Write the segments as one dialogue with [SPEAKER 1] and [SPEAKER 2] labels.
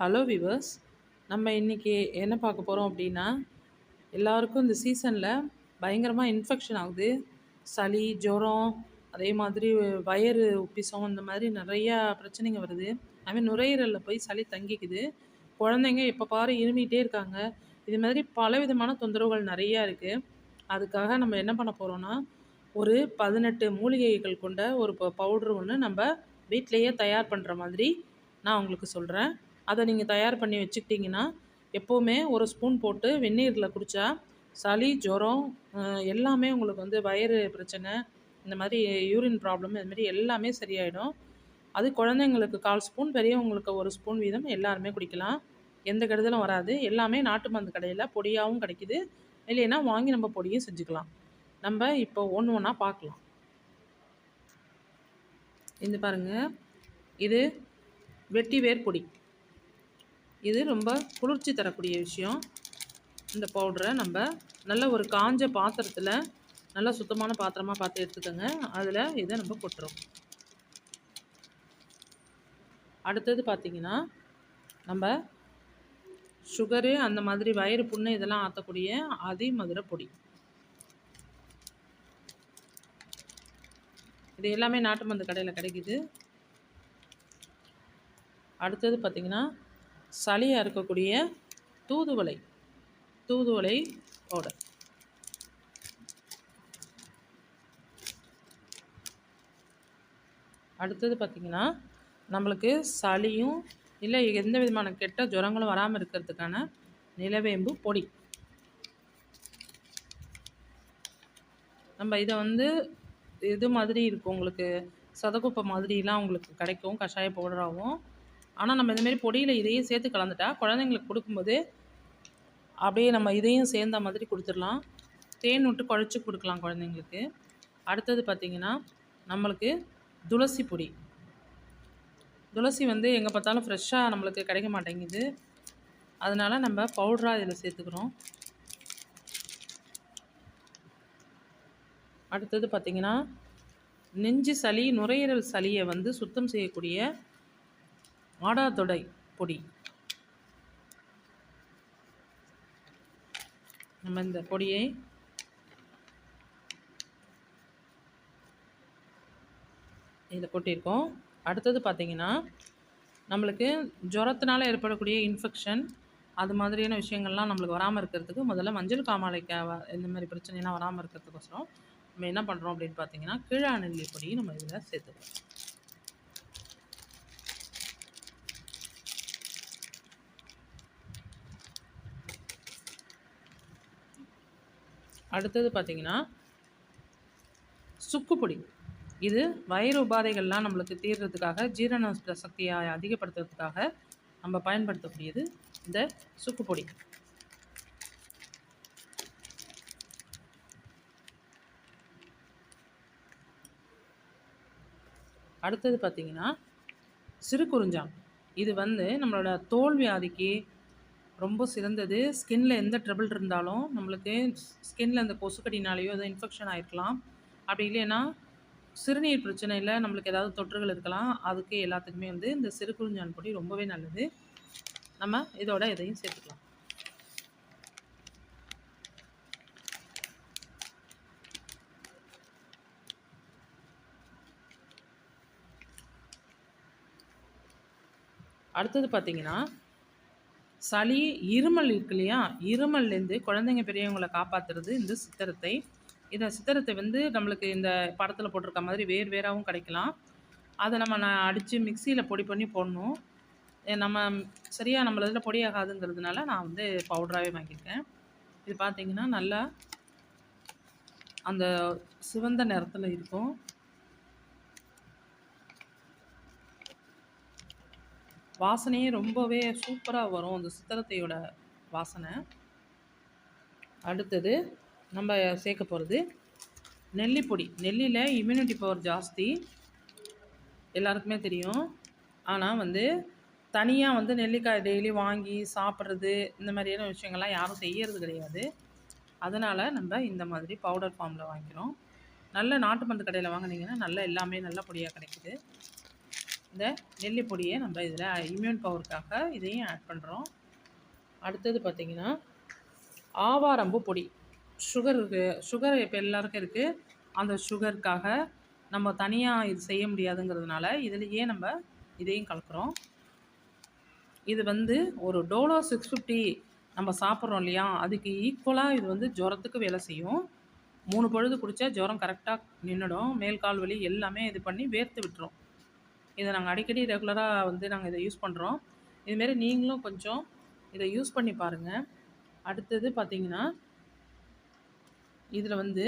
[SPEAKER 1] Hello viewers நம்ம இன்றைக்கி என்ன பார்க்க போகிறோம் அப்படின்னா எல்லாருக்கும் இந்த சீசனில் பயங்கரமாக இன்ஃபெக்ஷன் ஆகுது. சளி ஜுரம் அதே மாதிரி வயறு உப்பிசம் இந்த மாதிரி நிறையா பிரச்சனைங்க வருது. அதுமாதிரி நுரையீரலில் போய் சளி தங்கிக்குது. குழந்தைங்க எப்போ பாரு இருமிகிட்டே இருக்காங்க. இது மாதிரி பலவிதமான தொந்தரவுகள் நிறையா இருக்குது அதுக்காக நம்ம என்ன பண்ண போகிறோன்னா ஒரு பதினெட்டு மூலிகைகள் கொண்ட ஒரு ப பவுட்ரு ஒன்று நம்ம வீட்டிலையே தயார் பண்ணுற மாதிரி நான் உங்களுக்கு சொல்கிறேன் அதை நீங்கள் தயார் பண்ணி வச்சுக்கிட்டிங்கன்னா எப்போவுமே ஒரு ஸ்பூன் போட்டு வெந்நீரில் குடித்தா சளி ஜுரம் எல்லாமே உங்களுக்கு வந்து வயிறு பிரச்சனை இந்த மாதிரி யூரின் ப்ராப்ளம் இது மாதிரி எல்லாமே சரியாயிடும். அது குழந்தைங்களுக்கு கால் ஸ்பூன் பெரியவங்களுக்கு ஒரு ஸ்பூன் வீதம் எல்லாருமே குடிக்கலாம். எந்த கெடுதலும் வராது. எல்லாமே நாட்டு மருந்து கடையில் பொடியாகவும் கிடைக்குது. இல்லைன்னா வாங்கி நம்ம பொடியும் செஞ்சுக்கலாம். நம்ம இப்போ ஒன்று ஒன்றா பார்க்கலாம். இந்த பாருங்கள் இது வெட்டி வேர் பொடி. இது ரொம்ப குளிர்ச்சி தரக்கூடிய விஷயம். இந்த பவுடரை நம்ம நல்ல ஒரு காஞ்ச பாத்திரத்தில் நல்லா சுத்தமான பாத்திரமாக பார்த்து எடுத்துக்கோங்க. அதில் இதை நம்ம கொட்டுறோம். அடுத்தது பார்த்திங்கன்னா நம்ம சுகரு அந்த மாதிரி வயிறு புண்ணு இதெல்லாம் ஆற்றக்கூடிய அதி மதுரை பொடி. இது எல்லாமே நாட்டு மருந்து கடையில் கிடைக்குது. அடுத்தது பார்த்திங்கன்னா சளியாக இருக்கக்கூடிய தூதுவளை தூதுவளை பவுடர். அடுத்தது பார்த்திங்கன்னா நம்மளுக்கு சளியும் இல்லை எந்த விதமான கெட்ட ஜுரங்களும் வராமல் இருக்கிறதுக்கான நிலவேம்பு பொடி. நம்ம இதை வந்து இது மாதிரி இருக்கும் உங்களுக்கு? சதகுப்பை மாதிரிலாம் உங்களுக்கு கிடைக்கும் கஷாய பவுடராகவும் ஆனால் நம்ம இதுமாரி பொடியில் இதையும் சேர்த்து கலந்துட்டா குழந்தைங்களுக்கு கொடுக்கும்போது அப்படியே நம்ம இதையும் சேர்ந்த மாதிரி கொடுத்துடலாம். தேன் விட்டு குழச்சி கொடுக்கலாம் குழந்தைங்களுக்கு. அடுத்தது பார்த்திங்கன்னா நம்மளுக்கு துளசி பொடி. துளசி வந்து எங்கே பார்த்தாலும் ஃப்ரெஷ்ஷாக நம்மளுக்கு கிடைக்க மாட்டேங்குது. அதனால் நம்ம பவுட்ராக இதில் சேர்த்துக்கிறோம். அடுத்தது பார்த்திங்கன்னா நெஞ்சு சளி நுரையீரல் சளியை வந்து சுத்தம் செய்யக்கூடிய ஆடாதொடை பொடி. நம்ம இந்த பொடியை இதில் கொட்டியிருக்கோம். அடுத்தது பார்த்திங்கன்னா நம்மளுக்கு ஜுரத்தினால ஏற்படக்கூடிய இன்ஃபெக்ஷன் அது மாதிரியான விஷயங்கள்லாம் நம்மளுக்கு வராமல் இருக்கிறதுக்கு முதல்ல மஞ்சள் காமாலைக்கு இந்த மாதிரி பிரச்சனைலாம் வராமல் இருக்கிறதுக்கோசரம் நம்ம என்ன பண்ணுறோம் அப்படின்னு பார்த்தீங்கன்னா கீழாநெல்லி பொடியும் நம்ம இதில் சேர்த்துக்கிறோம் அடுத்தது பார்த்திங்கன்னா சுக்குப்பொடி இது வயிறு உபாதைகள்லாம் நம்மளுக்கு தீர்றதுக்காக ஜீரண சக்தியை அதிகப்படுத்துறதுக்காக நம்ம பயன்படுத்தக்கூடியது இந்த சுக்குப்பொடி அடுத்தது பார்த்திங்கன்னா சிறு குறிஞ்சான் இது வந்து நம்மளோட தோல் வியாதிக்கு ரொம்ப சிறந்தது. ஸ்கின்ல எந்த ட்ரபிள் இருந்தாலும் நம்மளுக்கு ஸ்கின்ல அந்த கொசுக்கடினாலேயோ எதுவும் இன்ஃபெக்ஷன் ஆகிருக்கலாம் அப்படி இல்லைன்னா சிறுநீர் பிரச்சனையில் நம்மளுக்கு ஏதாவது தொற்றுகள் இருக்கலாம். அதுக்கு எல்லாத்துக்குமே வந்து இந்த சிறு குறிஞ்சான் பொடி ரொம்பவே நல்லது. நம்ம இதோட இதையும் சேர்த்துக்கலாம். அடுத்தது பார்த்திங்கன்னா சளி இருமல் இருக்கு இல்லையா? இருமல்லேருந்து குழந்தைங்க பெரியவங்களை காப்பாற்றுறது இந்த சித்திரத்தை. இந்த சித்திரத்தை வந்து நம்மளுக்கு இந்த படத்தில் போட்டிருக்க மாதிரி வேறு வேறாகவும் கிடைக்கலாம். அதை நம்ம நான் அடித்து மிக்சியில் பொடி பண்ணி போடணும். நம்ம சரியாக நம்மள இதில் பொடி ஆகாதுங்கிறதுனால நான் வந்து பவுடராகவே வாங்கியிருக்கேன். இது பார்த்திங்கன்னா நல்லா அந்த சிவந்த நிறத்தில் இருக்கும். வாசனையே ரொம்பவே சூப்பராக வரும் அந்த சித்திரத்தையோட வாசனை. அடுத்தது நம்ம சேர்க்க போகிறது நெல்லிப்பொடி. நெல்லியில் இம்யூனிட்டி பவர் ஜாஸ்தி. எல்லாருக்குமே தெரியும். ஆனால் வந்து தனியாக வந்து நெல்லிக்காய் டெய்லி வாங்கி சாப்பிட்றது இந்த மாதிரியான விஷயங்கள்லாம் யாரும் செய்யறது கிடையாது. அதனால் நம்ம இந்த மாதிரி பவுடர் ஃபார்மில் வாங்கிக்கிறோம். நல்ல நாட்டு மருந்து கடையில் வாங்கினீங்கன்னா நல்ல எல்லாமே நல்ல பொடியாக கிடைக்குது. இந்த நெல்லி பொடியை நம்ம இதில் இம்யூன் பவருக்காக இதையும் ஆட் பண்ணுறோம் அடுத்தது பார்த்திங்கன்னா ஆவாரம்பு பொடி. சுகர் சுகர் இப்போ எல்லாருக்கும் இருக்குது அந்த சுகருக்காக நம்ம தனியாக இது செய்ய முடியாதுங்கிறதுனால இதுலேயே நம்ம இதையும் கலக்குறோம். இது வந்து ஒரு டோலோ சிக்ஸ் ஃபிஃப்டி நம்ம சாப்பிட்றோம் இல்லையா? அதுக்கு ஈக்குவலாக இது வந்து ஜுரத்துக்கு வேலை செய்யும். மூணு பொழுது குடித்தா ஜுரம் கரெக்டாக நின்றுடும் மேல் கால் வலி எல்லாமே இது பண்ணி வேர்த்து விட்டுரும். இதை நாங்கள் அடிக்கடி ரெகுலராக வந்து நாங்கள் இதை யூஸ் பண்ணுறோம் இதுமாரி நீங்களும் கொஞ்சம் இதை யூஸ் பண்ணி பாருங்கள் அடுத்தது பார்த்திங்கன்னா இதில் வந்து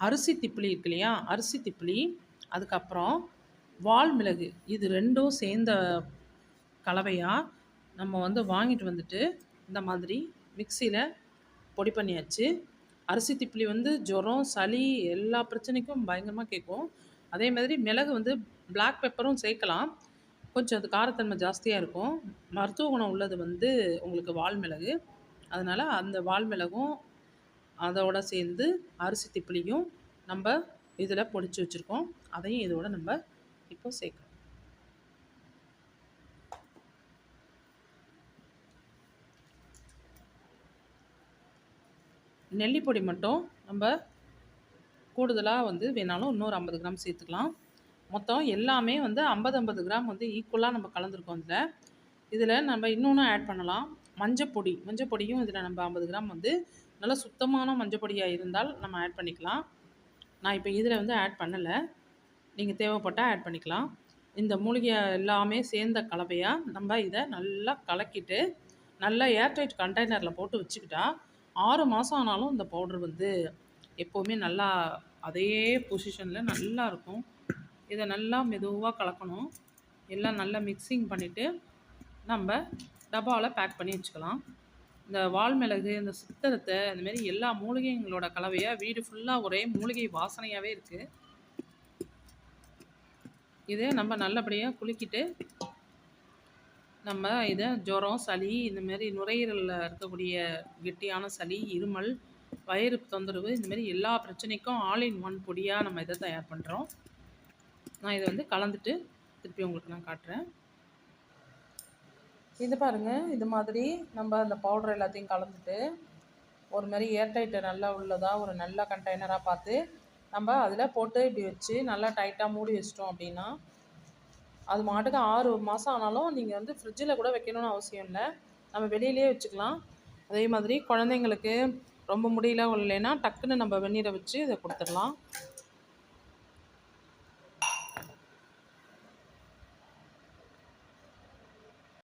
[SPEAKER 1] அரிசி திப்பிலி இருக்கு இல்லையா? அரிசி திப்பிலி அதுக்கப்புறம் வால் மிளகு இது ரெண்டும் சேர்ந்த கலவையாக நம்ம வந்து வாங்கிட்டு வந்துட்டு இந்த மாதிரி மிக்சியில் பொடி பண்ணியாச்சு. அரிசி திப்பிலி வந்து ஜுரம் சளி எல்லா பிரச்சனைக்கும் பயங்கரமாக கேட்கும். அதே மாதிரி மிளகு வந்து பிளாக் பெப்பரும் சேர்க்கலாம். கொஞ்சம் அது காரத்தன்மை ஜாஸ்தியாக இருக்கும். மருத்துவ குணம் உள்ளது வந்து உங்களுக்கு வால் மிளகு. அதனால் அந்த வால் மிளகும் அதோட சேர்ந்து அரிசி திப்பிலியும் நம்ம இதில் பொடிச்சு வச்சுருக்கோம். அதையும் இதோட நம்ம இப்போ சேர்க்கணும் நெல்லிப்பொடி மட்டும் நம்ம கூடுதலாக வந்து வேணாலும் இன்னொரு ஐம்பது கிராம் சேர்த்துக்கலாம். மொத்தம் எல்லாமே வந்து ஐம்பது ஐம்பது கிராம் வந்து ஈக்குவலாக நம்ம கலந்துருக்கோம் இதில். இதில் நம்ம இன்னொன்று ஆட் பண்ணலாம். மஞ்சப்பொடி மஞ்சப்பொடியும் இதில் நம்ம ஐம்பது கிராம் வந்து நல்லா சுத்தமான மஞ்சப்பொடியாக இருந்தால் நம்ம ஆட் பண்ணிக்கலாம். நான் இப்போ இதில் வந்து ஆட் பண்ணலை. நீங்கள் தேவைப்பட்டால் ஆட் பண்ணிக்கலாம். இந்த மூலிகை எல்லாமே சேர்ந்த கலவையாக நம்ம இதை நல்லா கலக்கிட்டு நல்லா ஏர்டைட் கண்டெய்னரில் போட்டு வச்சுக்கிட்டா ஆறு மாதம் ஆனாலும் இந்த பவுடர் வந்து எப்போவுமே நல்லா அதே பொசிஷனில் நல்லா இருக்கும். இதை நல்லா மெதுவாக கலக்கணும். எல்லாம் நல்லா மிக்சிங் பண்ணிவிட்டு நம்ம டப்பாவில் பேக் பண்ணி வச்சுக்கலாம். இந்த வால் மிளகு இந்த சித்தரத்தை இந்தமாரி எல்லா மூலிகைங்களோட கலவையாக வீடு ஃபுல்லாக ஒரே மூலிகை வாசனையாகவே இருக்குது இதை நம்ம நல்லபடியாக குலுக்கிட்டு நம்ம இதை ஜுரம் சளி இந்தமாரி நுரையீரலில் இருக்கக்கூடிய கெட்டியான சளி இருமல் வயிறு தொந்தரவு இந்தமாரி எல்லா பிரச்சனைக்கும் ஆல் இன் ஒன் பொடியாக நம்ம இதை தயார் பண்ணுறோம் நான் இதை வந்து கலந்துட்டு திருப்பி உங்களுக்கு நான் காட்டுறேன். இது பாருங்கள் இது மாதிரி நம்ம அந்த பவுடர் எல்லாத்தையும் கலந்துட்டு ஒரு மாதிரி ஏர்டைட்டு நல்லா உள்ளதாக ஒரு நல்ல கண்டெய்னராக பார்த்து நம்ம அதில் போட்டு இப்படி வச்சு நல்லா டைட்டாக மூடி வச்சிட்டோம் அப்படின்னா அது மாட்டுக்கு ஆறு மாதம் ஆனாலும் நீங்கள் வந்து ஃப்ரிட்ஜில் கூட வைக்கணும்னு அவசியம் இல்லை. நம்ம வெளியிலேயே வச்சுக்கலாம். அதே மாதிரி குழந்தைங்களுக்கு ரொம்ப முடியல இல்லைன்னா டக்குன்னு நம்ம வெந்நீரை வச்சு இதை கொடுத்துடலாம்.